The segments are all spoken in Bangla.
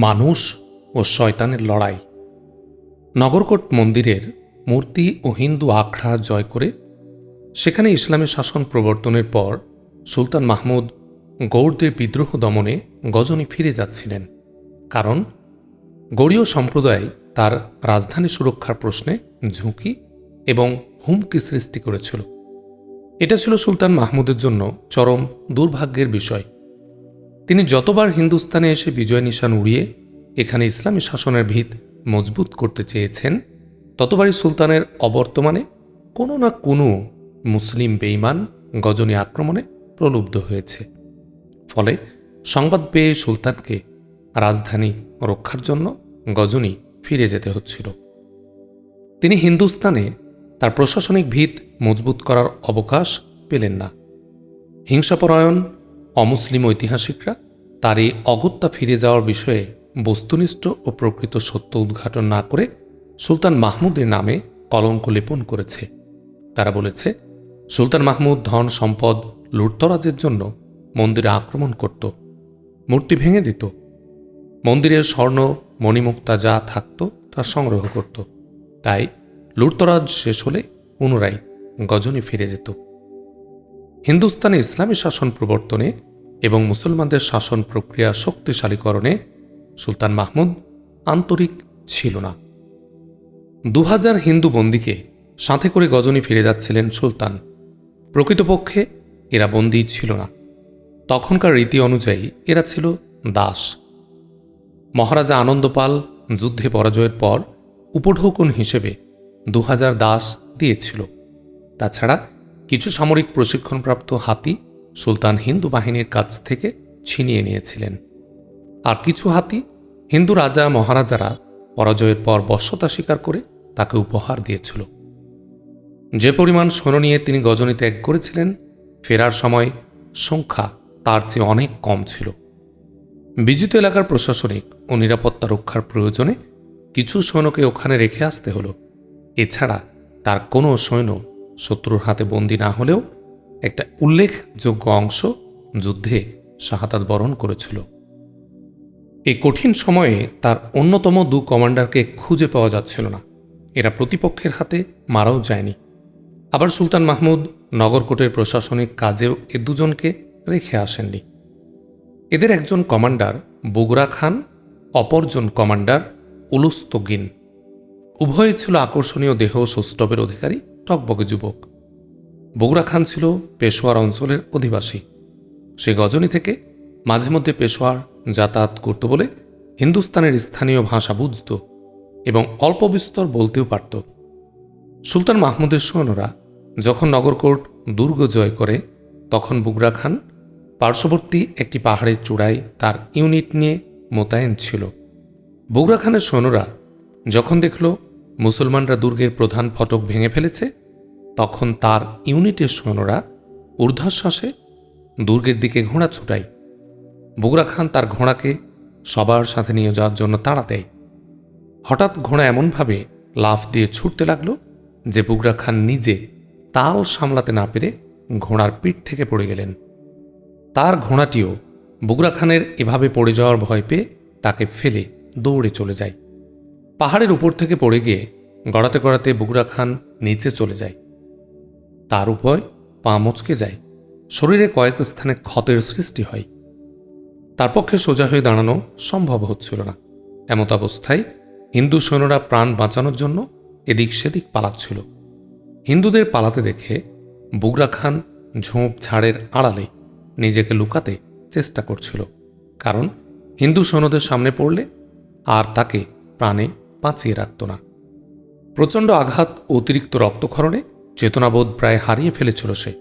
মানুষ ও শয়তানের লড়াই। নগরকোট মন্দিরের মূর্তি ও হিন্দু আখড়া জয় করে সেখানে ইসলামের শাসন প্রবর্তনের পর সুলতান মাহমুদ গৌড়দের বিদ্রোহ দমনে গজনী ফিরে যাচ্ছিলেন। কারণ গৌড়ীয় সম্প্রদায় তার রাজধানী সুরক্ষার প্রশ্নে ঝুঁকি এবং হুমকি সৃষ্টি করেছিল। এটা ছিল সুলতান মাহমুদের জন্য চরম দুর্ভাগ্যের বিষয়। তিনি যতবার হিন্দুস্তানে এসে বিজয় নিশান উড়িয়ে এখানে ইসলামী শাসনের ভিত মজবুত করতে চেয়েছেন, ততবারই সুলতানের অবর্তমানে কোনো না কোনো মুসলিম বেইমান গজনী আক্রমণে প্রলুব্ধ হয়েছে। ফলে সংবাদ পেয়ে সুলতানকে রাজধানী রক্ষার জন্য গজনী ফিরে যেতে হচ্ছিল। তিনি হিন্দুস্তানে তার প্রশাসনিক ভিত মজবুত করার অবকাশ পেলেন না। হিংসাপরায়ণ, অমুসলিম ঐতিহাসিকরা তার এই অগত্যা ফিরে যাওয়ার বিষয়ে বস্তুনিষ্ঠ ও প্রকৃত সত্য উদ্ঘাটন না করে সুলতান মাহমুদের নামে কলঙ্ক লেপন করেছে। তারা বলেছে, সুলতান মাহমুদ ধন, সম্পদ, লুটতরাজের জন্য মন্দিরে আক্রমণ করত, মূর্তি ভেঙে দিত মন্দিরের স্বর্ণ, মণিমুক্তা যা থাকত তা সংগ্রহ করত। তাই লুটতরাজ শেষ হলে পুনরায় গজনী ফিরে যেত। হিন্দুস্তানে ইসলামী শাসন প্রবর্তনে এবং মুসলমানদের শাসন প্রক্রিয়া শক্তিশালীকরণে সুলতান মাহমুদ আন্তরিক ছিল না। দু হাজার হিন্দু বন্দীকে সাথে করে গজনী ফিরে যাচ্ছিলেন সুলতান। প্রকৃতপক্ষে এরা বন্দী ছিল না। তখনকার রীতি অনুযায়ী এরা ছিল দাস। মহারাজা আনন্দপাল যুদ্ধে পরাজয়ের পর উপঢৌকন হিসেবে দু হাজার দাস দিয়েছিল। তাছাড়া কিছু সামরিক প্রশিক্ষণপ্রাপ্ত হাতি সুলতান হিন্দু বাহিনীর কাছ থেকে ছিনিয়ে নিয়েছিলেন। আর কিছু হাতি হিন্দু রাজা মহারাজারা পরাজয়ের পর বশ্যতা স্বীকার করে তাকে উপহার দিয়েছিল। যে পরিমাণ সৈন্য নিয়ে তিনি গজনী ত্যাগ করেছিলেন, ফেরার সময় সংখ্যা তার চেয়ে অনেক কম ছিল। বিজিত এলাকার প্রশাসনিক ও নিরাপত্তা রক্ষার প্রয়োজনে কিছু সৈন্যকে ওখানে রেখে আসতে হলো। এছাড়া তার কোনো সৈন্য শত্রুর হাতে বন্দী না হলেও একটা উল্লেখযোগ্য অংশ যুদ্ধে শাহাদাত বরণ করেছিল। এই কঠিন সময়ে তার অন্যতম দু কমান্ডারকে খুঁজে পাওয়া যাচ্ছিল না। এরা প্রতিপক্ষের হাতে মারাও যায়নি। আবার সুলতান মাহমুদ নগরকোটের প্রশাসনিক কাজেও এ দুজনকে রেখে আসেননি। এদের একজন কমান্ডার বগুড়া খান, অপরজন কমান্ডার উলুস্তগিন উভয়ে ছিল আকর্ষণীয় দেহ সৌষ্ঠবের অধিকারী, টকবগে যুবক। বগুড়া খান ছিল পেশোয়ার অঞ্চলের অধিবাসী। সে গজনী থেকে মাঝে মধ্যে পেশোয়ার যাতায়াত করত বলে হিন্দুস্তানের স্থানীয় ভাষা বুঝত এবং অল্প বিস্তর বলতেও পারত। সুলতান মাহমুদের সৈন্যরা যখন নগরকোট দুর্গ জয় করে, তখন বুগরা খান পার্শ্ববর্তী একটি পাহাড়ের চূড়ায় তার ইউনিট নিয়ে মোতায়েন ছিল। বগুড়া খানের সৈন্যরা যখন দেখল মুসলমানরা দুর্গের প্রধান ফটক ভেঙে ফেলেছে, তখন তার ইউনিটের সৈন্যরা ঊর্ধ্বশ্বাসে দুর্গের দিকে ঘোড়া ছুটায়। বগুড়া খান তার ঘোড়াকে সবার সাথে নিয়ে যাওয়ার জন্য তাড়া দেয়। হঠাৎ ঘোড়া এমনভাবে লাফ দিয়ে ছুটতে লাগল যে বুগরা খান নিজে তাল সামলাতে না পেরে ঘোড়ার পিঠ থেকে পড়ে গেলেন। তার ঘোড়াটিও বুগরা খানের এভাবে পড়ে যাওয়ার ভয় পেয়ে তাকে ফেলে দৌড়ে চলে যায়। পাহাড়ের উপর থেকে পড়ে গিয়ে গড়াতে গড়াতে বুগরা খান নিচে চলে যায়। তার উভয় পা মচকে যায়। শরীরে কয়েক স্থানে ক্ষতের সৃষ্টি হয়। তার পক্ষে সোজা হয়ে দাঁড়ানো সম্ভব হচ্ছিল না। এমত অবস্থায় হিন্দু সৈন্যরা প্রাণ বাঁচানোর জন্য এদিক সেদিক পালাচ্ছিল। হিন্দুদের পালাতে দেখে বুগরা খান ঝোঁপ ঝাড়ের আড়ালে নিজেকে লুকাতে চেষ্টা করছিল, কারণ হিন্দু সৈন্যদের সামনে পড়লে আর তাকে প্রাণে বাঁচিয়ে রাখত না। প্রচণ্ড আঘাত, অতিরিক্ত রক্তক্ষরণে চেতনাবোধ প্রায় হারিয়ে ফেলেছিল সে।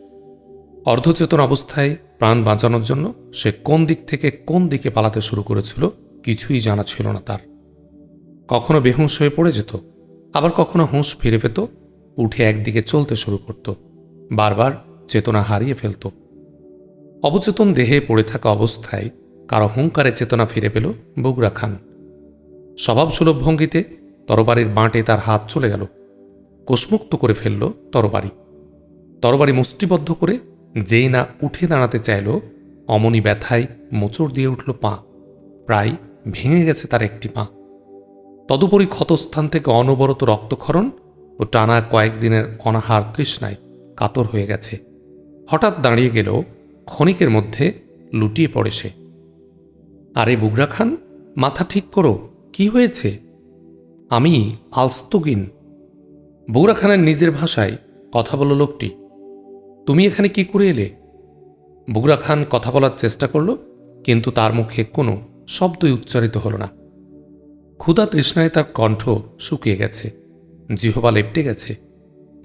অর্ধচেতন অবস্থায় প্রাণ বাঁচানোর জন্য সে কোন দিক থেকে কোন দিকে পালাতে শুরু করেছিল কিছুই জানা ছিল না তার। কখনো বেহুঁশ হয়ে পড়ে যেত, আবার কখনো হুঁশ ফিরে পেত, উঠে একদিকে চলতে শুরু করত, বারবার চেতনা হারিয়ে ফেলত। অবচেতন দেহে পড়ে থাকা অবস্থায় কারও হুঙ্কারে চেতনা ফিরে পেল বগুড়া খান। স্বভাবসুলভ ভঙ্গিতে তরবারির বাঁটে তার হাত চলে গেল, কোষমুক্ত করে ফেলল তরবারি। তরবারি মুষ্টিবদ্ধ করে যেই না উঠে দাঁড়াতে চাইল, অমনি ব্যথায় মোচড় দিয়ে উঠল পা। প্রায় ভেঙে গেছে তার একটি পা। তদুপরি ক্ষতস্থান থেকে অনবরত রক্তক্ষরণ ও টানা কয়েকদিনের অনাহার তৃষ্ণায় কাতর হয়ে গেছে। হঠাৎ দাঁড়িয়ে গেল ক্ষণিকের মধ্যে লুটিয়ে পড়ে সে। আরে বুগরা খান, মাথা ঠিক করো, কি হয়েছে? আমি আলস্তগিন। বগুড়া খানের নিজের ভাষায় কথা বলল লোকটি। তুমি এখানে কি করে এলে? বগুড়া খান কথা বলার চেষ্টা করল, কিন্তু তার মুখে কোনো শব্দই উচ্চারিত হল না। ক্ষুধা তৃষ্ণায় তার কণ্ঠ শুকিয়ে গেছে, জিহবা লেপটে গেছে।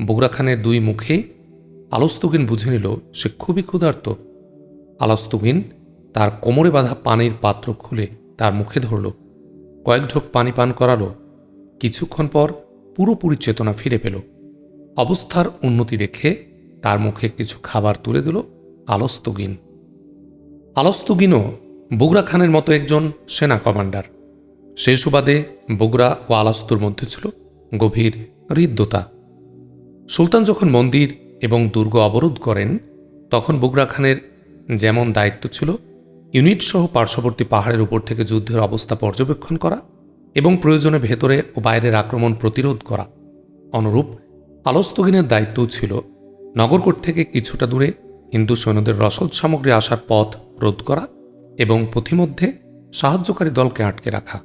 বগুড়া খানের দুই মুখে আলস্তুগিন বুঝে নিল, সে খুবই ক্ষুধার্ত। আলস্তুগিন তার কোমরে বাঁধা পানির পাত্র খুলে তার মুখে ধরল। কয়েক ঢোক পানি পান করালো। কিছুক্ষণ পর পুরোপুরি চেতনা ফিরে পেল। অবস্থার উন্নতি দেখে তার মুখে কিছু খাবার তুলে দিল আলস্তগিন। আলস্তগিনও বগুড়া খানের মতো একজন সেনা কমান্ডার। সেই সুবাদে বগুড়া ও আলাস্তুর মধ্যে ছিল গভীর হৃদ্যতা। সুলতান যখন মন্দির এবং দুর্গ অবরোধ করেন, তখন বগুড়া খানের যেমন দায়িত্ব ছিল, ইউনিট সহ পার্শ্ববর্তী পাহাড়ের উপর থেকে যুদ্ধের অবস্থা পর্যবেক্ষণ করা এবং প্রয়োজনে ভেতরে ও বাইরের আক্রমণ প্রতিরোধ করা। অনুরূপ আলস্তগিনের দায়িত্বও ছিল নগরকোট থেকে কিছুটা দূরে হিন্দু সৈন্যদের রসদ সামগ্রী আসার পথ রোধ করা এবং পথিমধ্যে সাহায্যকারী দলকে আটকে রাখা।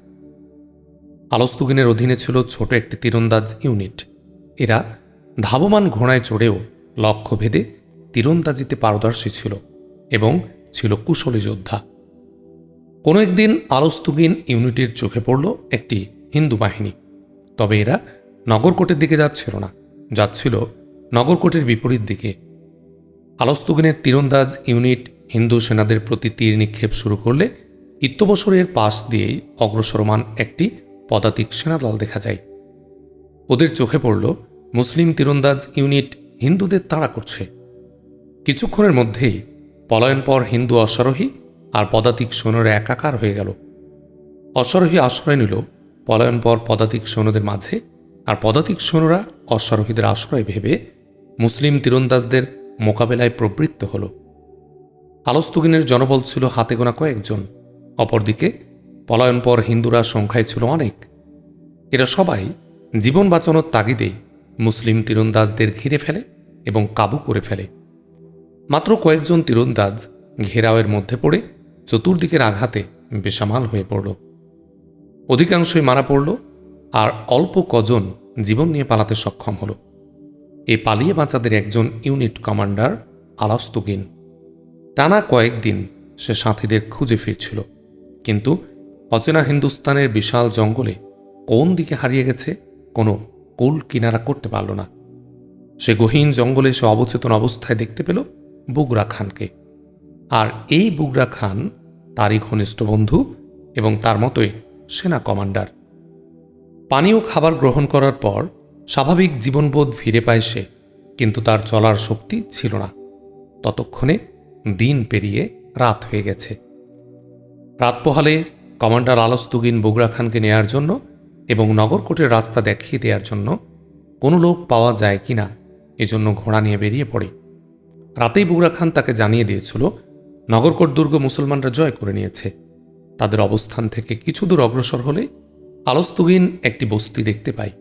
আলস্তুগিনের অধীনে ছিল ছোট একটি তীরন্দাজ ইউনিট। এরা ধাবমান ঘোড়ায় চড়েও লক্ষ্যভেদে তীরন্দাজিতে পারদর্শী ছিল এবং ছিল কুশলী যোদ্ধা। কোনো একদিন আলস্তুগিন ইউনিটের চোখে পড়ল একটি হিন্দু বাহিনী। তবে এরা নগরকোটের দিকে যাচ্ছিল না, যাচ্ছিল নগরকোটের বিপরীত দিকে আলস্তুগিনের তীরন্দাজ ইউনিট হিন্দু সেনাদের প্রতি তীর নিক্ষেপ শুরু করলে ইত্যবসরের পাশ দিয়েই অগ্রসরমান একটি পদাতিক সেনাদল দেখা যায়। ওদের চোখে পড়ল মুসলিম তীরন্দাজ ইউনিট হিন্দুদের তাড়া করছে। কিছুক্ষণের মধ্যেই পলায়নপর হিন্দু অশ্বারোহী আর পদাতিক সৈন্যরা একাকার হয়ে গেল। অশ্বারোহী আশ্রয় নিল, পলায়নপর পদাতিক সৈন্যদের মাঝে, আর পদাতিক সৈন্যরা অশ্বারোহীদের আশ্রয় ভেবে মুসলিম তীরন্দাজদের মোকাবেলায় প্রবৃত্ত হল। আলস্তুগিনের জনবল ছিল হাতে গোনা কয়েকজন। অপরদিকে, পলায়নপর হিন্দুরা সংখ্যায় ছিল অনেক। এরা সবাই জীবন বাঁচানোর তাগিদেই মুসলিম তীরন্দাজদের ঘিরে ফেলে এবং কাবু করে ফেলে। মাত্র কয়েকজন তীরন্দাজ ঘেরাওয়ের মধ্যে পড়ে চতুর্দিকের আঘাতে বেসামাল হয়ে পড়ল। অধিকাংশই মারা পড়ল আর অল্প কজন জীবন নিয়ে পালাতে সক্ষম হল। এ পালিয়ে বাঁচাদের একজন ইউনিট কমান্ডার আলাস্তুগিন। টানা কয়েকদিন সে সাথীদের খুঁজে ফিরছিল, কিন্তু অচেনা হিন্দুস্তানের বিশাল জঙ্গলে কোন দিকে হারিয়ে গেছে কোনো কুল কিনারা করতে পারল না। সে গহীন জঙ্গলে সে অবচেতন অবস্থায় দেখতে পেল বুগরা খানকে। আর এই বুগরা খান তারই ঘনিষ্ঠ বন্ধু এবং তার মতোই সেনা কমান্ডার। পানীয় খাবার গ্রহণ করার পর স্বাভাবিক জীবনবোধ ফিরে পায় সে, কিন্তু তার চলার শক্তি ছিল না। ততক্ষণে দিন পেরিয়ে রাত হয়ে গেছে। রাত পোহালে কমান্ডার আলস্তুগিন বগুড়া খানকে নেয়ার জন্য এবং নগরকোটের রাস্তা দেখিয়ে দেওয়ার জন্য কোনো লোক পাওয়া যায় কিনা এজন্য ঘোড়া নিয়ে বেরিয়ে পড়ে। রাতেই বগুড়া খান তাকে জানিয়ে দিয়েছিল, নগরকোট দুর্গ মুসলমানরা জয় করে নিয়েছে। তাদের অবস্থান থেকে কিছু দূর অগ্রসর হলে আলস্তুগিন একটি বস্তি দেখতে পায়।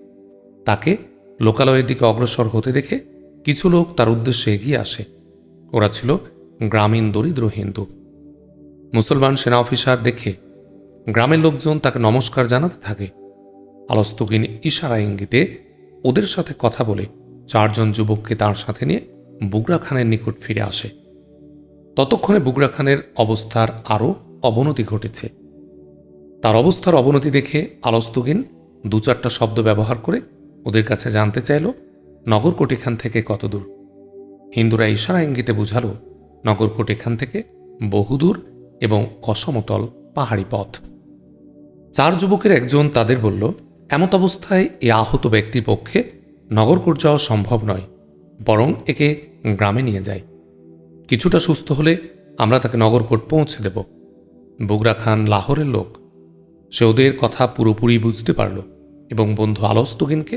তাকে লোকালয়ের দিকে অগ্রসর হতে দেখে কিছু লোক তার উদ্দেশ্যে এগিয়ে আসে। ওরা ছিল গ্রামীণ দরিদ্র হিন্দু। মুসলমান সেনা অফিসার দেখে গ্রামের লোকজন তাকে নমস্কার জানাতে থাকে। আলস্তুগিন ইশারা ইঙ্গিতে ওদের সাথে কথা বলে চারজন যুবককে তার সাথে নিয়ে বুগরা খানের নিকট ফিরে আসে। ততক্ষণে বুগরা খানের অবস্থার আরও অবনতি ঘটেছে। তার অবস্থার অবনতি দেখে আলস্তুগিন দু চারটা শব্দ ব্যবহার করে ওদের কাছে জানতে চাইল নগরকোট এখান থেকে কত দূর হিন্দুরা ইশারা ইঙ্গিতে বুঝালো নগরকোট এখান থেকে বহুদূর এবং অসমতল পাহাড়ি পথ। চার যুবকের একজন তাদের বলল, এমত অবস্থায় এ আহত ব্যক্তির পক্ষে নগরকোট যাওয়া সম্ভব নয়, বরং একে গ্রামে নিয়ে যায় কিছুটা সুস্থ হলে আমরা তাকে নগরকোট পৌঁছে দেব। বুগরা খান লাহোরের লোক। সে ওদের কথা পুরোপুরি বুঝতে পারল। এবং বন্ধু আলস্তুগিনকে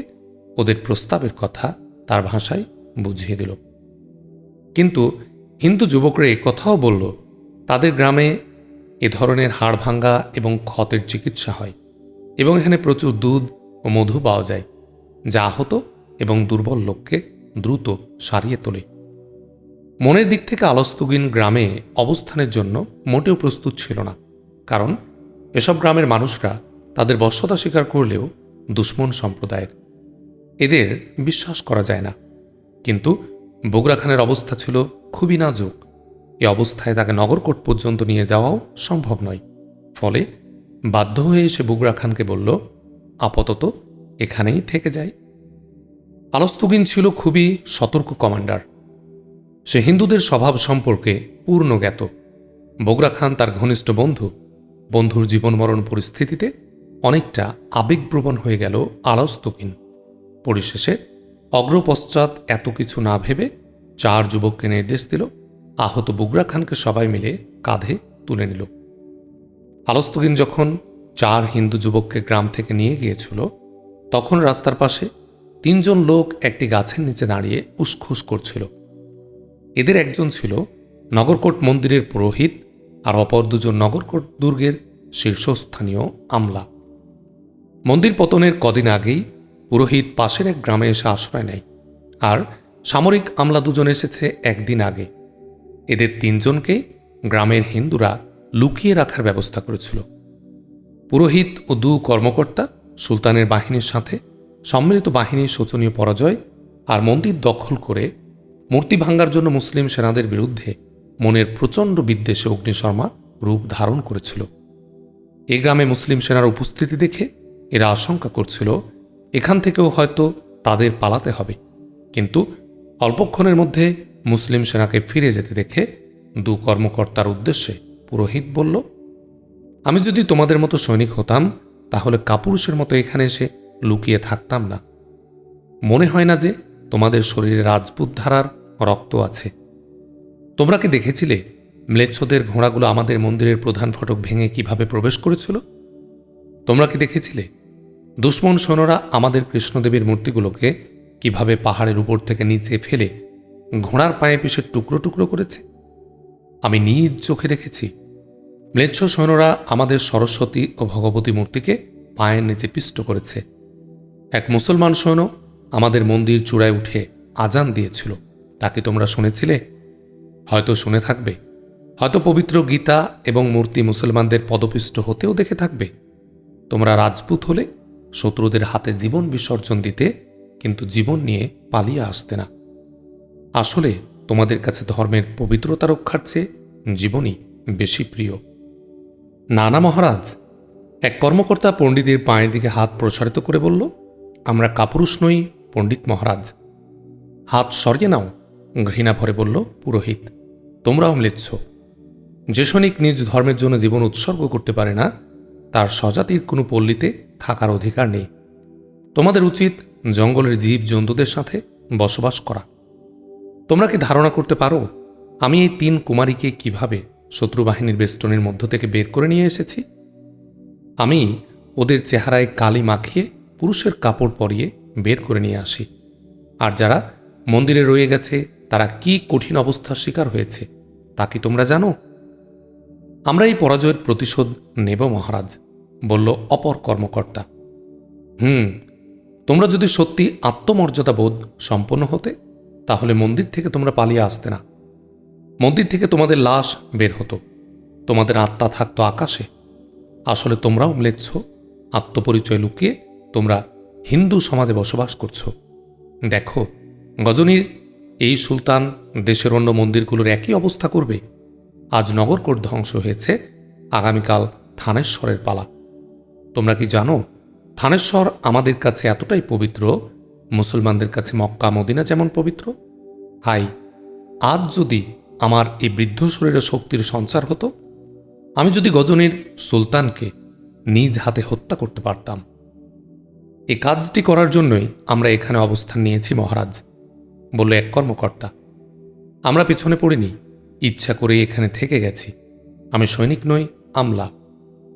ওদের প্রস্তাবের কথা তার ভাষায় বুঝিয়ে দিল। কিন্তু হিন্দু যুবকরা কথাও বলল, তাদের গ্রামে এ ধরনের হাড় ভাঙ্গা এবং ক্ষতের চিকিৎসা হয় এবং এখানে প্রচুর দুধ ও মধু পাওয়া যায়, যা আহত এবং দুর্বল লোককে দ্রুত সারিয়ে তোলে। মনের দিক থেকে আলস্তুগিন গ্রামে অবস্থানের জন্য মোটেও প্রস্তুত ছিল না, কারণ এসব গ্রামের মানুষরা তাদের বশ্যতা স্বীকার করলেও দুশ্মন সম্প্রদায়ের। এদের বিশ্বাস করা যায় না। কিন্তু বগুড়া খানের অবস্থা ছিল খুবই নাজুক। এ অবস্থায় তাকে নগরকোট পর্যন্ত নিয়ে যাওয়াও সম্ভব নয়। ফলে বাধ্য হয়ে সে বগুড়া খানকে বলল, আপাতত এখানেই থেকে যায় আলস্তুগিন ছিল খুবই সতর্ক কমান্ডার। সে হিন্দুদের স্বভাব সম্পর্কে পূর্ণ জ্ঞাত। বগুড়া খান তার ঘনিষ্ঠ বন্ধু। বন্ধুর জীবন মরণ পরিস্থিতিতে অনেকটা আবেগপ্রবণ হয়ে গেল আলস্তুকিন পরিশেষে অগ্রপশ্চাৎ এত কিছু না ভেবে চার যুবককে নির্দেশ দিল, আহত বুগরা খানকে সবাই মিলে কাঁধে তুলে নিল। আলস্তুকিন যখন চার হিন্দু যুবককে গ্রাম থেকে নিয়ে গিয়েছিল, তখন রাস্তার পাশে তিনজন লোক একটি গাছের নিচে দাঁড়িয়ে উসখুস করছিল। এদের একজন ছিল নগরকোট মন্দিরের পুরোহিত আর অপর দুজন নগরকোট দুর্গের শীর্ষস্থানীয় আমলা। মন্দির পতনের কদিন আগেই পুরোহিত পাশের এক গ্রামে এসে আশ্রয় নেয় আর সামরিক আমলা দুজন এসেছে একদিন আগে। এদের তিনজনকে গ্রামের হিন্দুরা লুকিয়ে রাখার ব্যবস্থা করেছিল। পুরোহিত ও দু কর্মকর্তা সুলতানের বাহিনীর সাথে সম্মিলিত বাহিনীর শোচনীয় পরাজয় আর মন্দির দখল করে মূর্তি ভাঙ্গার জন্য মুসলিম সেনাদের বিরুদ্ধে মনের প্রচণ্ড বিদ্বেষে অগ্নিশর্মা রূপ ধারণ করেছিল। এ গ্রামে মুসলিম সেনার উপস্থিতি দেখে এরা আশঙ্কা করছিল, এখান থেকেও হয়তো তাদের পালাতে হবে। কিন্তু অল্পক্ষণের মধ্যে মুসলিম সেনাকে ফিরে যেতে দেখে দু কর্মকর্তার উদ্দেশ্যে পুরোহিত বলল, আমি যদি তোমাদের মতো সৈনিক হতাম, তাহলে কাপুরুষের মতো এখানে এসে লুকিয়ে থাকতাম না। মনে হয় না যে তোমাদের শরীরে রাজপুত ধারার রক্ত আছে। তোমরা কি দেখেছিলে, ম্লেচ্ছদের ঘোড়াগুলো আমাদের মন্দিরের প্রধান ফটক ভেঙে কীভাবে প্রবেশ করেছিল? তোমরা কি দেখেছিলে দুশ্মন সৈন্যরা আমাদের কৃষ্ণদেবীর মূর্তিগুলোকে কীভাবে পাহাড়ের উপর থেকে নিচে ফেলে ঘোড়ার পায়ে পিষে টুকরো টুকরো করেছে? আমি নিজ চোখে দেখেছি। ম্লেচ্ছ সৈন্যরা আমাদের সরস্বতী ও ভগবতী মূর্তিকে পায়ের নিচে পিষ্ট করেছে। এক মুসলমান সৈন্য আমাদের মন্দির চূড়ায় উঠে আজান দিয়েছিল। তাকে তোমরা শুনেছিলে? হয়তো শুনে থাকবে। হয়তো পবিত্র গীতা এবং মূর্তি মুসলমানদের পদপিষ্ট হতেও দেখে থাকবে। তোমরা রাজপুত হলে শত্রুদের হাতে জীবন বিসর্জন দিতে কিন্তু জীবন নিয়ে পালিয়ে আসতে না। আসলে তোমাদের কাছে ধর্মের পবিত্রতা রক্ষার চেয়ে জীবনই বেশি প্রিয়। নানা মহারাজ এক কর্মকর্তা পণ্ডিতের পায়ের দিকে হাত প্রসারিত করে বলল, আমরা কাপুরুষ নই, পণ্ডিত মহারাজ। হাত সরিয়ে নাও, ঘৃণা ভরে বলল পুরোহিত, তোমরাও ম্লেচ্ছ। যে সৈনিক নিজ ধর্মের জন্য জীবন উৎসর্গ করতে পারে না, তার স্বজাতির কোনো পল্লীতে থাকার অধিকার নেই। তোমাদের উচিত জঙ্গলের জীব জন্তুদের সাথে বসবাস করা। তোমরা কি ধারণা করতে পারো, আমি এই তিন কুমারীকে কীভাবে শত্রু বাহিনীর বেষ্টনের মধ্য থেকে বের করে নিয়ে এসেছি? আমি ওদের চেহারায় কালি মাখিয়ে পুরুষের কাপড় পরিয়ে বের করে নিয়ে আসি। আর যারা মন্দিরে রয়ে গেছে, তারা কি কঠিন অবস্থার শিকার হয়েছে, তা কি তোমরা জানো? আমরা এই পরাজয়ের প্রতিশোধ নেব মহারাজ। বলল, অপর কর্মকর্তা, হুম, তোমরা যদি সত্যি আত্মমর্যাদা বোধ সম্পন্ন হতে, তাহলে মন্দির থেকে তোমরা পালিয়ে আসতে না। মন্দির থেকে তোমাদের লাশ বের হতো, তোমাদের আত্মা থাকতো আকাশে। আসলে তোমরাও ম্লেচ্ছ, আত্মপরিচয় লুকিয়ে তোমরা হিন্দু সমাজে বসবাস করছ। দেখো, গজনীর এই সুলতান দেশের অন্য মন্দিরগুলোর একই অবস্থা করবে। আজ নগরকোট ধ্বংস হয়েছে, আগামীকাল থানেশ্বরের পালা। তোমরা কি জানো থানেশ্বর আমাদের কাছে এতটাই পবিত্র, মুসলমানদের কাছে মক্কা, মদিনা যেমন পবিত্র? হাই, আজ যদি আমার এই বৃদ্ধ শরীরে শক্তির সঞ্চার হতো, আমি যদি গজনীর সুলতানকে নিজ হাতে হত্যা করতে পারতাম। এই কাজটি করার জন্যই আমরা এখানে অবস্থান নিয়েছি, মহারাজ, বলল এক কর্মকর্তা। আমরা পেছনে পড়িনি, ইচ্ছা করে এখানে থেকে গেছি। আমি সৈনিক নই, আমলা।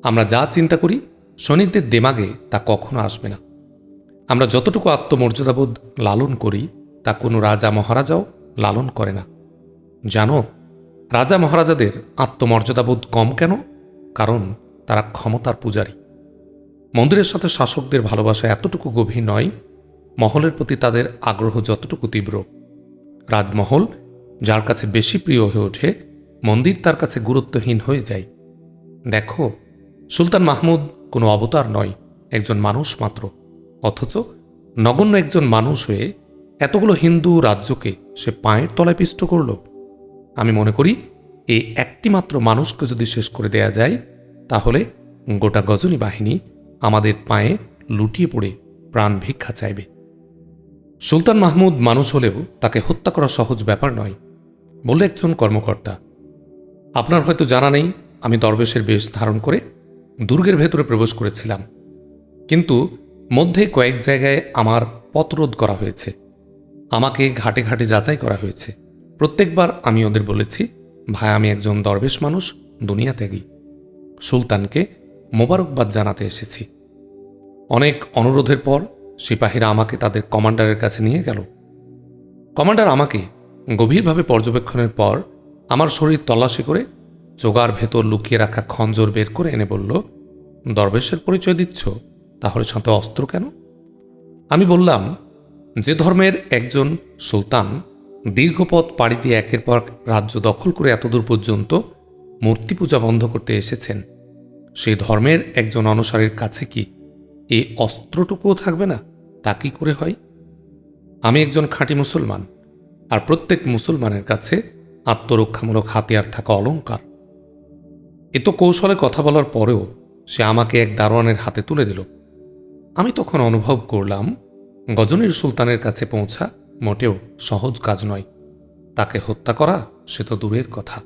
আমরা যা চিন্তা করি সৈনিকদের দেমাগে তা কখনো আসবে না। আমরা যতটুকু আত্মমর্যাদাবোধ লালন করি, তা কোনো রাজা মহারাজাও লালন করে না। জানো, রাজা মহারাজাদের আত্মমর্যাদাবোধ কম কেন? কারণ তারা ক্ষমতার পূজারী। মন্দিরের সাথে শাসকদের ভালোবাসা এতটুকু গভীর নয়, মহলের প্রতি তাদের আগ্রহ যতটুকু তীব্র। রাজমহল, যার কাছে বেশি প্রিয় হয়ে ওঠে, মন্দির তার কাছে গুরুত্বহীন হয়ে যায়। দেখো, সুলতান মাহমুদ কোনো অবতার নয়, একজন মানুষ মাত্র। অথচ নগণ্য একজন মানুষ হয়ে এতগুলো হিন্দু রাজ্যকে সে পায়ের তলায় পিষ্ট করল। আমি মনে করি এই একটি মাত্র মানুষকে যদি শেষ করে দেয়া যায়, তাহলে গোটা গজনী বাহিনী আমাদের পায়ে লুটিয়ে পড়ে প্রাণ ভিক্ষা চাইবে। সুলতান মাহমুদ মানুষ হলেও তাকে হত্যা করা সহজ ব্যাপার নয় বলে একজন কর্মকর্তা, আপনার হয়তো জানা নেই, আমি দরবেশের বেশ ধারণ করে দুর্গের ভেতরে প্রবেশ করেছিলাম। কিন্তু মধ্যে কয়েক জায়গায় আমার পথরোধ করা হয়েছে। আমাকে ঘাটে ঘাটে যাচাই করা হয়েছে। প্রত্যেকবার আমি ওদের বলেছি, ভাই, আমি একজন দরবেশ মানুষ, দুনিয়া ত্যাগী। সুলতানকে মোবারকবাদ জানাতে এসেছি। অনেক অনুরোধের পর সিপাহীরা আমাকে তাদের কমান্ডারের কাছে নিয়ে গেল। কমান্ডার আমাকে গভীরভাবে পর্যবেক্ষণের পর আমার শরীর তল্লাশি করে চোগার ভেতর লুকিয়ে রাখা খঞ্জর বের করে এনে বলল, দরবেশের পরিচয় দিচ্ছ? তাহলে সাথে অস্ত্র কেন? আমি বললাম, যে ধর্মের একজন সুলতান দীর্ঘপথ পাড়ি দিয়ে একের পর রাজ্য দখল করে এতদূর পর্যন্ত মূর্তি পূজা বন্ধ করতে এসেছেন, সেই ধর্মের একজন অনুসারীর কাছে কি এই অস্ত্রটুকুও থাকবে না? তা কি করে হয়? আমি একজন খাঁটি মুসলমান, আর প্রত্যেক মুসলমানের কাছে আত্মরক্ষামূলক হাতিয়ার থাকা অলঙ্কার এত কৌশলে কথা বলার পরেও সে আমাকে এক দারোয়ানের হাতে তুলে দিল। আমি তখন অনুভব করলাম, গজনীর সুলতানের কাছে পৌঁছা মোটেও সহজ কাজ নয়। তাকে হত্যা করা, সে তো দূরের কথা।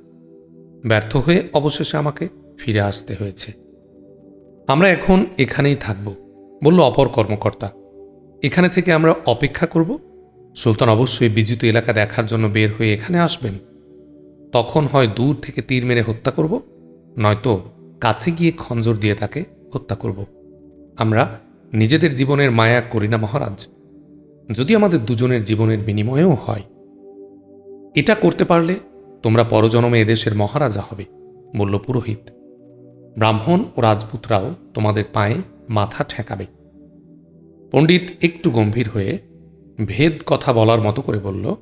ব্যর্থ হয়ে অবশেষে আমাকে ফিরে আসতে হয়েছে। আমরা এখন এখানেই থাকব, বলল অপর কর্মকর্তা। এখানে থেকে আমরা অপেক্ষা করব? সুলতান অবশ্যই বিজিত এলাকা দেখার জন্য বের হয়ে এখানে আসবেন। তখন হয় দূর থেকে তীর মেরে হত্যা করব নয়তো কাছে গিয়ে খঞ্জর দিয়ে তাকে হত্যা করব। আমরা নিজেদের জীবনের মায়া করি না, মহারাজ। যদি আমাদের দুজনের জীবনের বিনিময়েও হয়, এটা করতে পারলে তোমরা পরজনমে এদেশের মহারাজা হবে, বলল পুরোহিত। ব্রাহ্মণ ও রাজপুতরাও তোমাদের পায়ে মাথা ঠেকাবে। পণ্ডিত একটু গম্ভীর হয়ে ভেদ কথা বলার মতো করে বলল,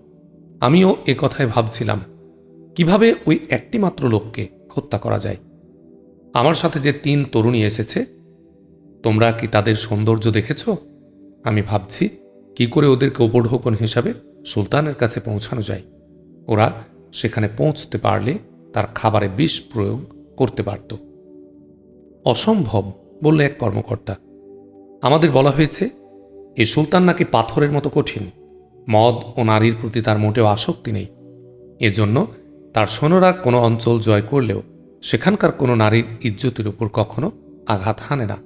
আমিও এ কথায় ভাবছিলাম। কীভাবে ওই একটিমাত্র লোককে হত্যা করা যায়। আমার সাথে যে তিন তরুণী এসেছে, তোমরা কি তাদের সৌন্দর্য দেখেছ? আমি ভাবছি, কি করে ওদেরকে উপঢৌকন হিসাবে সুলতানের কাছে পৌঁছানো যায়? ওরা সেখানে পৌঁছতে পারলে তার খাবারে বিষ প্রয়োগ করতে পারত। অসম্ভব, বললে এক কর্মকর্তা। আমাদের বলা হয়েছে এই সুলতান নাকি পাথরের মতো কঠিন। মদ ও নারীর প্রতি তার মোটেও আসক্তি নেই। এজন্য তার সৈন্যরা কোনো অঞ্চল জয় করলেও সেখানকার কোনো নারীর ইজ্জতের উপর কখনো আঘাত হানে না।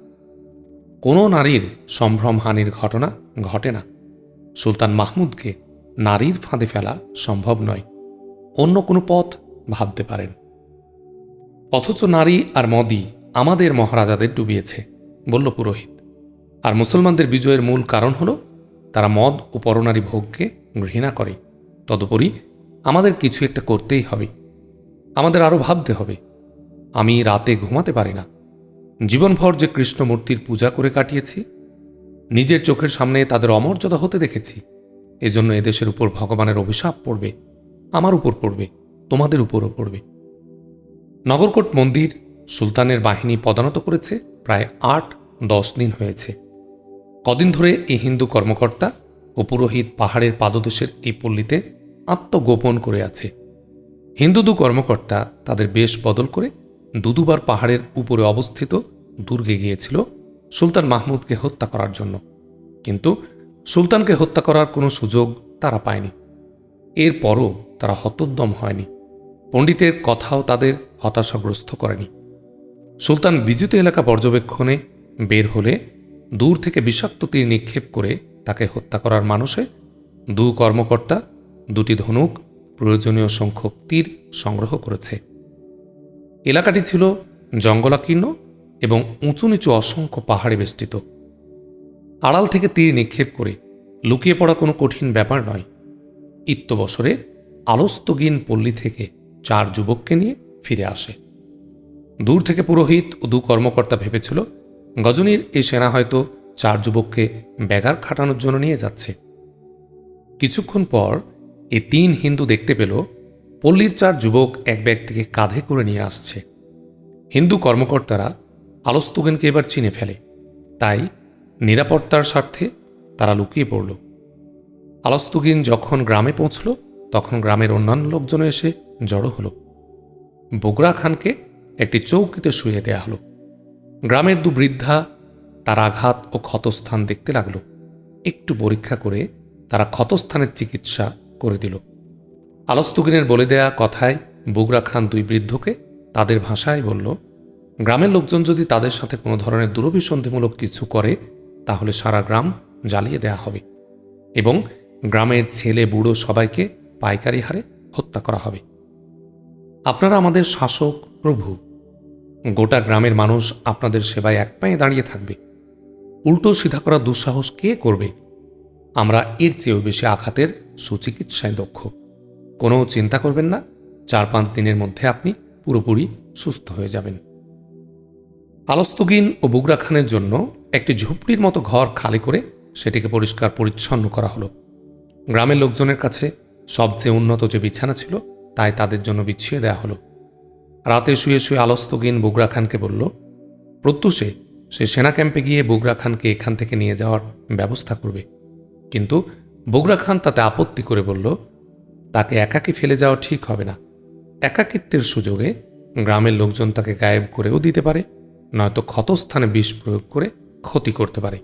কোনো নারীর সম্ভ্রম হানির ঘটনা ঘটে না। সুলতান মাহমুদকে নারীর ফাঁদে ফেলা সম্ভব নয়। অন্য কোনো পথ ভাবতে পারেন। অথচ নারী আর মদি আমাদের মহারাজাদের ডুবিয়েছে, বলল পুরোহিত। আর মুসলমানদের বিজয়ের মূল কারণ হল, তারা মদ ও পরনারী ভোগকে ঘৃণা করে। তদুপরি আমাদের কিছু একটা করতেই হবে। আমাদের আরও ভাবতে হবে। আমি রাতে ঘুমাতে পারি না। জীবনভর যে কৃষ্ণমূর্তির পূজা করে কাটিয়েছি, নিজের চোখের সামনে তাদের অমর্যাদা হতে দেখেছি, এজন্য এদেশের উপর ভগবানের অভিশাপ পড়বে, আমার উপর পড়বে, তোমাদের উপরও পড়বে। নগরকোট মন্দির সুলতানের বাহিনী পদানত করেছে প্রায় আট, দশ দিন হয়েছে। কদিন ধরে এই হিন্দু কর্মকর্তা ও পুরোহিত পাহাড়ের পাদদেশের এই পল্লীতে আত্মগোপন করে আছে। হিন্দু দু কর্মকর্তা তাদের বেশ বদল করে দুদুবার পাহাড়ের উপরে অবস্থিত দুর্গে গিয়েছিল সুলতান মাহমুদকে হত্যা করার জন্য। কিন্তু সুলতানকে হত্যা করার কোনো সুযোগ তারা পায়নি। এরপরও তারা হতোদ্যম হয়নি। পণ্ডিতের কথাও তাদের হতাশাগ্রস্ত করেনি। সুলতান বিজিত এলাকা পর্যবেক্ষণে বের হলে দূর থেকে বিষাক্ত তীর নিক্ষেপ করে তাকে হত্যা করার মানুষে দু কর্মকর্তা দুটি ধনুক প্রয়োজনীয় সংখ্যক তীর সংগ্রহ করেছে। এলাকাটি ছিল জঙ্গলাকীর্ণ এবং উঁচু নিচু অসংখ্য পাহাড়ে বেষ্টিত। আড়াল থেকে তীর নিক্ষেপ করে লুকিয়ে পড়া কোনো কঠিন ব্যাপার নয়। ইত্যবসরে আলস্তগিন পল্লী থেকে চার যুবককে নিয়ে ফিরে আসে। দূর থেকে পুরোহিত ও দু কর্মকর্তা ভেবেছিল, গজনীর এই সেনা হয়তো চার যুবককে ব্যাগার খাটানোর জন্য নিয়ে যাচ্ছে। কিছুক্ষণ পর এই তিন হিন্দু দেখতে পেল, পল্লীর চার যুবক এক ব্যক্তিকে কাঁধে করে নিয়ে আসছে। হিন্দু কর্মকর্তারা আলস্তুগেনকে এবার চিনে ফেলে। তাই নিরাপত্তার স্বার্থে তারা লুকিয়ে পড়ল। আলস্তুগিন যখন গ্রামে পৌঁছল, তখন গ্রামের অন্যান্য লোকজন এসে জড়ো হলো। বগুড়া খানকে একটি চৌকিতে শুয়ে দেয়া হলো। গ্রামের দু বৃদ্ধা তার আঘাত ও ক্ষতস্থান দেখতে লাগল। একটু পরীক্ষা করে তারা ক্ষতস্থানের চিকিৎসা করে দিল। আলস্তুগিনের বলে দেয়া কথায় বগুড়া খান দুই বৃদ্ধকে তাদের ভাষায় বলল, গ্রামের লোকজন যদি তাদের সাথে কোনো ধরনের দুরভিসন্ধিমূলক কিছু করে, তাহলে সারা গ্রাম জ্বালিয়ে দেয়া হবে এবং গ্রামের ছেলে, বুড়ো সবাইকে পাইকারি হারে হত্যা করা হবে। আপনারা আমাদের শাসক, প্রভু। গোটা গ্রামের মানুষ আপনাদের সেবায় এক পায়ে দাঁড়িয়ে থাকবে। উল্টো সিধা করা দুঃসাহস কে করবে? আমরা এর চেয়েও বেশি আঘাতের সুচিকিৎসায় দক্ষ। কোনো চিন্তা করবেন না, চার পাঁচ দিনের মধ্যে আপনি পুরোপুরি সুস্থ হয়ে যাবেন। আলস্তগিন ও বুগরা খানের জন্য একটি ঝুপড়ির মতো ঘর খালি করে সেটিকে পরিষ্কার পরিচ্ছন্ন করা হলো। গ্রামের লোকজনের কাছে সবচেয়ে উন্নত যে বিছানা ছিল, তাই তাদের জন্য বিছিয়ে দেয়া হলো। রাতে শুয়ে শুয়ে আলস্তগিন বুগরা খানকে বলল, প্রত্যুষে, সে সেনা ক্যাম্পে গিয়ে বুগরা খানকে এখান থেকে নিয়ে যাওয়ার ব্যবস্থা করবে। কিন্তু বগুড়া খান তাতে আপত্তি করে বলল, তাকে একাকে ফেলে যাওয়া ঠিক হবে না। একাকিত্বের সুযোগে গ্রামের লোকজন তাকে গায়েব করেও দিতে পারে, নয়তো ক্ষতস্থানে বিষ প্রয়োগ করে ক্ষতি করতে পারে।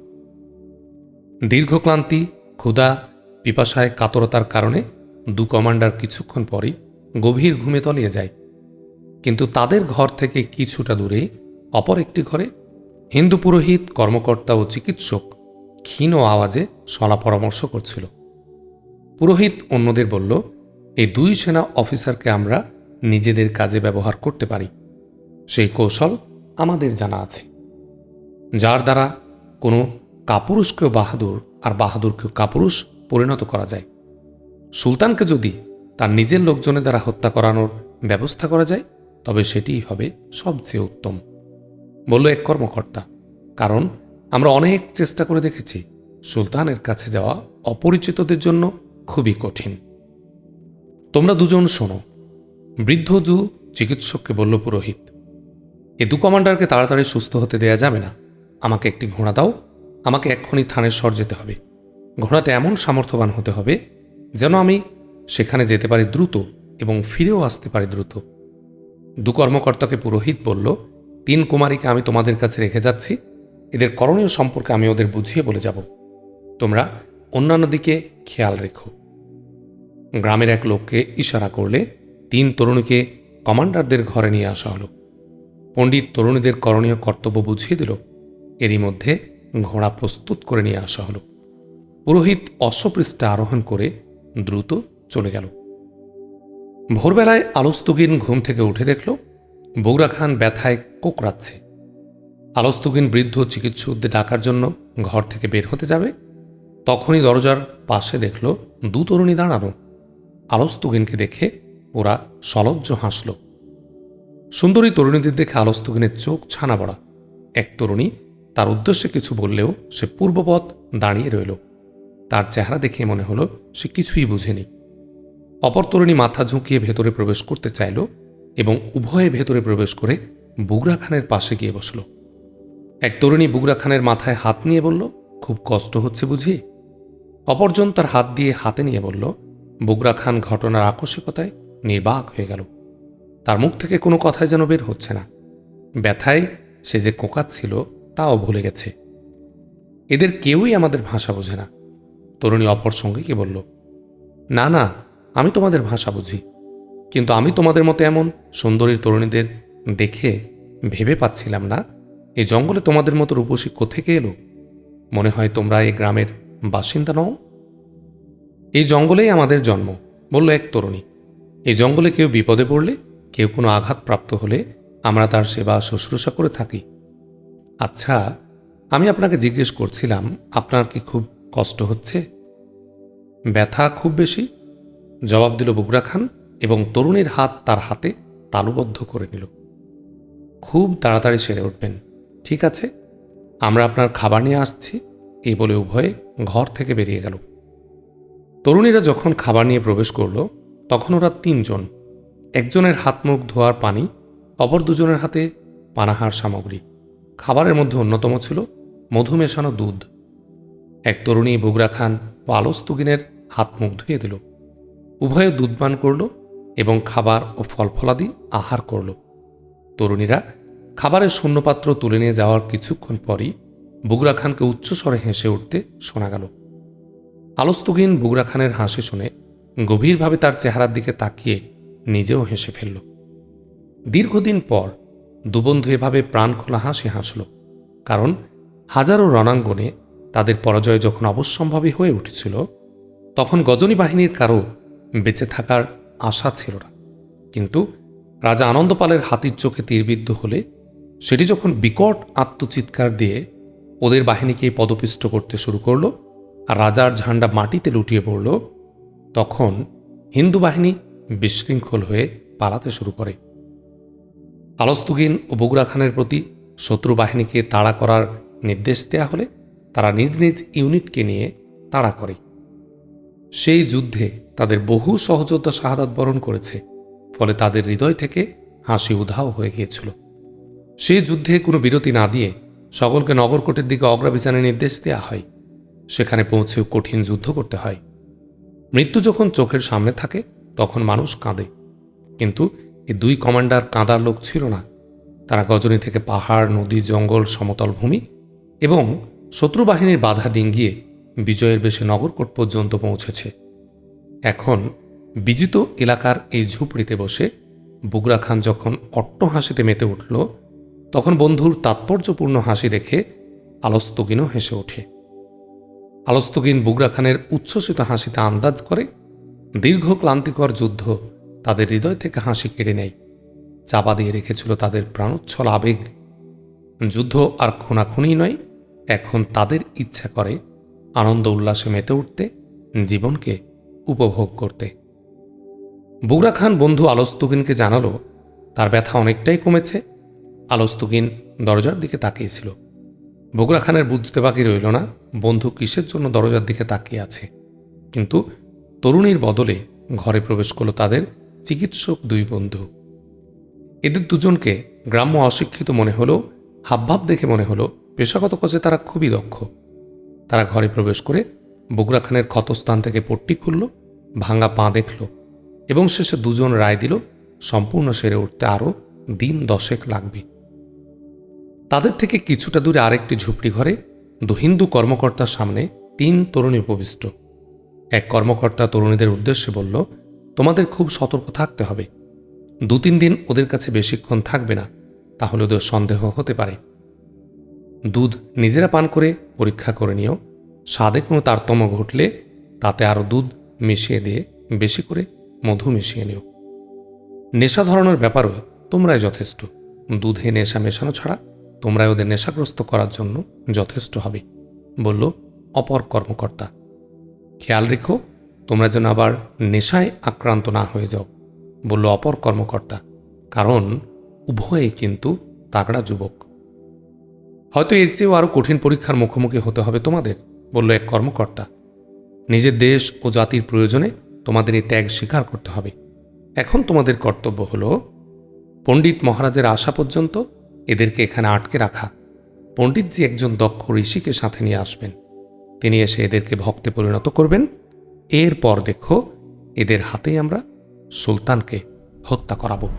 দীর্ঘক্লান্তি ক্ষুধা, পিপাসায় কাতরতার কারণে দু কমান্ডার কিছুক্ষণ পরই গভীর ঘুমে তলিয়ে যায়। কিন্তু তাদের ঘর থেকে কিছুটা দূরে অপর একটি ঘরে হিন্দু পুরোহিত, কর্মকর্তা ও চিকিৎসক ক্ষীণ আওয়াজে সলা পরামর্শ করছিল। পুরোহিত অন্যদের বলল, এই দুই সেনা অফিসারকে আমরা নিজেদের কাজে ব্যবহার করতে পারি। সেই কৌশল আমাদের জানা আছে। যার দ্বারা কোনো কাপুরুষকেও বাহাদুর আর বাহাদুরকেও কাপুরুষ পরিণত করা যায়। সুলতানকে যদি তার নিজের লোকজনের দ্বারা হত্যা করানোর ব্যবস্থা করা যায়, তবে সেটিই হবে সবচেয়ে উত্তম। বলল এক কর্মকর্তা, কারণ আমরা অনেক চেষ্টা করে দেখেছি সুলতানের কাছে যাওয়া অপরিচিতদের জন্য খুবই কঠিন। তোমরা দুজন শোনো। বৃদ্ধ জু চিকিৎসককে বলল, পুরোহিত, এ দু কমান্ডারকে তাড়াতাড়ি সুস্থ হতে দেয়া যাবে না। আমাকে একটি ঘোড়া দাও, আমাকে এক্ষুনি থানের স্বর যেতে হবে। ঘোড়াতে এমন সামর্থ্যবান হতে হবে যেন আমি সেখানে যেতে পারি দ্রুত এবং ফিরেও আসতে পারি দ্রুত। দু কর্মকর্তাকে পুরোহিত বলল, তিন কুমারীকে আমি তোমাদের কাছে রেখে যাচ্ছি। এদের করণীয় সম্পর্কে আমি ওদের বুঝিয়ে বলে যাব। তোমরা অন্যান্য দিকে খেয়াল রেখো। গ্রামের এক লোককে ইশারা করলে তিন তরুণীকে কমান্ডারদের ঘরে নিয়ে আসা হলো। পণ্ডিত তরুণীদের করণীয় কর্তব্য বুঝিয়ে দিল। এরই মধ্যে ঘোড়া প্রস্তুত করে নিয়ে আসা হলো। পুরোহিত অশ্বপৃষ্ঠে আরোহণ করে দ্রুত চলে গেল। ভোরবেলায় আলস্তুগিন ঘুম থেকে উঠে দেখল বৌরা খান ব্যথায় কোকড়াচ্ছে। আলস্তুগিন বৃদ্ধ চিকিৎসকদের ডাকার জন্য ঘর থেকে বের হতে যাবে। তখনই দরজার পাশে দেখল দু তরুণী দাঁড়ানো। আলস্তুগিনকে দেখে ওরা সলজ্জ হাসল। সুন্দরী তরুণীদের দেখে আলস্তুগিনের চোখ ছানা পড়া। এক তরুণী তার উদ্দেশ্যে কিছু বললেও সে পূর্বপথ দাঁড়িয়ে রইল। তার চেহারা দেখে মনে হলো সে কিছুই বুঝেনি। অপর তরুণী মাথা ঝুঁকিয়ে ভেতরে প্রবেশ করতে চাইল এবং উভয়ে ভেতরে প্রবেশ করে বুগরা খানের পাশে গিয়ে বসল। এক তরুণী বুগরা খানের মাথায় হাত নিয়ে বলল, খুব কষ্ট হচ্ছে বুঝি? অপরজন তার হাত দিয়ে হাতে নিয়ে বলল, বুগরা খান ঘটনার আকস্মিকতায় নির্বাক হয়ে গেল। তার মুখ থেকে কোনো কথাই যেন বের হচ্ছে না। ব্যথায় সে যে কোকাচ্ছিল, তাও ভুলে গেছে। এদের কেউই আমাদের ভাষা বোঝে না। তরুণী অপর সঙ্গীকে বলল, না না, আমি তোমাদের ভাষা বুঝি। কিন্তু আমি তোমাদের মতো এমন সুন্দরী তরুণীদের দেখে ভেবে পাচ্ছিলাম না এই জঙ্গলে তোমাদের মতো রূপসী কোথেকে এলো? মনে হয় তোমরা এই গ্রামের বাসিন্দা নও? এই জঙ্গলেই আমাদের জন্ম, বলল এক তরুণী। এই জঙ্গলে কেউ বিপদে পড়লে, কেউ কোনো আঘাতপ্রাপ্ত হলে আমরা তার সেবা শুশ্রূষা করে থাকি। আচ্ছা আমি আপনাকে জিজ্ঞেস করছিলাম, আপনার কি খুব কষ্ট হচ্ছে? ব্যথা খুব বেশি? জবাব দিল বুগরা খান এবং তরুণীর হাত তার হাতে তালুবদ্ধ করে নিল। খুব তাড়াতাড়ি সেরে উঠবেন। ঠিক আছে, আমরা আপনার খাবার নিয়ে আসছি, এই বলে উভয়ে ঘর থেকে বেরিয়ে গেল। তরুণীরা যখন খাবার নিয়ে প্রবেশ করল, তখন ওরা তিনজন, একজনের হাত মুখ ধোয়ার পানি, অপর দুজনের হাতে পানাহার সামগ্রী। খাবারের মধ্যে অন্যতম ছিল মধু মেশানো দুধ। এক তরুণী বুগরা খান ও আলস্তুগিনের হাত মুখ ধুয়ে দিল। উভয়ে দুধ পান করল এবং খাবার ও ফলফলাদি আহার করল। তরুণীরা খাবারের শূন্যপাত্র তুলে নিয়ে যাওয়ার কিছুক্ষণ পরই বুগরা খানকে উচ্চস্বরে হেসে উঠতে শোনা গেল। আলস্তুগিন বুগরা খানের হাসি শুনে গভীরভাবে তার চেহারার দিকে তাকিয়ে নিজেও হেসে ফেলল। দীর্ঘদিন পর দুবন্ধু এভাবে প্রাণ খোলা হাসি হাসল, কারণ হাজারো রণাঙ্গনে তাদের পরাজয় যখন অবশ্যম্ভাবী হয়ে উঠেছিল, তখন গজনী বাহিনীর কারও বেঁচে থাকার আশা ছিল না। কিন্তু রাজা আনন্দপালের হাতির চোখে তীরবিদ্ধ হলে সেটি যখন বিকট আত্মচিৎকার দিয়ে ওদের বাহিনীকে পদপিষ্ট করতে শুরু করল আর রাজার ঝান্ডা মাটিতে লুটিয়ে পড়ল, তখন হিন্দু বাহিনী বিশৃঙ্খল হয়ে পালাতে শুরু করে। আলস্তুগিন ও বগুড়া খানের প্রতি শত্রু বাহিনীকে তাড়া করার নির্দেশ দেয়া হলে তারা নিজ নিজ ইউনিটকে নিয়ে তাড়া করে। সেই যুদ্ধে তাদের বহু সহযোদ্ধা শাহাদাত বরণ করেছে, ফলে তাদের হৃদয় থেকে হাসি উধাও হয়ে গিয়েছিল। সেই যুদ্ধে কোনো বিরতি না দিয়ে সকলকে নগরকোটের দিকে অগ্রাভিযানের নির্দেশ দেওয়া হয়। সেখানে পৌঁছেও কঠিন যুদ্ধ করতে হয়। মৃত্যু যখন চোখের সামনে থাকে, তখন মানুষ কাঁদে। কিন্তু এই দুই কমান্ডার কাঁদার লোক ছিল না। তারা গজনী থেকে পাহাড়, নদী, জঙ্গল, সমতল ভূমি এবং শত্রু বাহিনীর বাধা ডিঙ্গিয়ে বিজয়ের বেশে নগরকোট পর্যন্ত পৌঁছেছে। এখন বিজিত এলাকার এই ঝুপড়িতে বসে বুগরা খান যখন অট্ট হাসিতে মেতে উঠল তখন বন্ধুর তাৎপর্যপূর্ণ হাসি দেখে আলস্তগিনও হেসে ওঠে। আলস্তগিন বুগরা খানের উচ্ছ্বসিত হাসিতে আন্দাজ করে, দীর্ঘ ক্লান্তিকর যুদ্ধ তাদের হৃদয় থেকে হাসি কেড়ে নেয়, চাপা দিয়ে রেখেছিল তাদের প্রাণোচ্ছল আবেগ। যুদ্ধ আর খুনাখুনি নয়, এখন তাদের ইচ্ছা করে আনন্দ উল্লাসে মেতে উঠতে, জীবনকে উপভোগ করতে। বুগরা খান বন্ধু আলস্তুগিনকে জানালো, তার ব্যথা অনেকটাই কমেছে আলস্তুগিন দরজার দিকে তাকিয়েছিল। বগুড়া খানের বুঝতে বাকি রইল না, বন্ধু কিসের জন্য দরজার দিকে তাকিয়ে আছে। কিন্তু তরুণীর বদলে ঘরে প্রবেশ করল তাদের চিকিৎসক দুই বন্ধু। এদের দুজনকে গ্রাম্য অশিক্ষিত মনে হলেও হাবভাব দেখে মনে হলো পেশাগত কাজে তারা খুবই দক্ষ। তারা ঘরে প্রবেশ করে বগুড়া খানের ক্ষতস্থান থেকে পট্টি খুলল, ভাঙা পা দেখল এবং শেষে দুজন রায় দিল, সম্পূর্ণ সেরে উঠতে আরও দিন দশেক লাগবে। তাদের থেকে কিছুটা দূরে আরেকটি ঝুপড়ি ঘরে দু হিন্দু কর্মকর্তার সামনে তিন তরুণী উপবিষ্ট। এক কর্মকর্তা তরুণীদের উদ্দেশ্যে বলল, তোমাদের খুব সতর্ক থাকতে হবে। দু তিন দিন ওদের কাছে বেশিক্ষণ থাকবে না, তাহলে ওদের সন্দেহ হতে পারে। দুধ নিজেরা পান করে পরীক্ষা করে নিও। স্বাদে কোনো তারতম্য ঘটলে তাতে আরও দুধ মিশিয়ে দিয়ে বেশি করে মধু মিশিয়ে নিও। নেশা ধরানোর ব্যাপারও তোমরাই যথেষ্ট। দুধে নেশা মেশানো ছাড়া তোমরাই ওদের নেশাগ্রস্ত করার জন্য যথেষ্ট হবে। বলল, অপর কর্মকর্তা, খেয়াল রেখো, তোমরা যেন আবার নেশায় আক্রান্ত না হয়ে যাও। বলল অপর কর্মকর্তা, কারণ উভয়ে কিন্তু তাগড়া যুবক। হয়তো এর চেয়েও আরও কঠিন পরীক্ষার মুখোমুখি হতে হবে তোমাদের, বলল এক কর্মকর্তা, নিজের দেশ ও জাতির প্রয়োজনে তোমাদের এই ত্যাগ স্বীকার করতে হবে। এখন তোমাদের কর্তব্য হল, পণ্ডিত মহারাজের আসা পর্যন্ত এদেরকে এখানে আটকে রাখা। পণ্ডিতজি একজন দক্ষ ঋষিকে সাথে নিয়ে আসবেন। তিনি এসে এদেরকে ভক্তে পরিণত করবেন। এরপর দেখো, এদের হাতেই আমরা সুলতানকে হত্যা করাবো।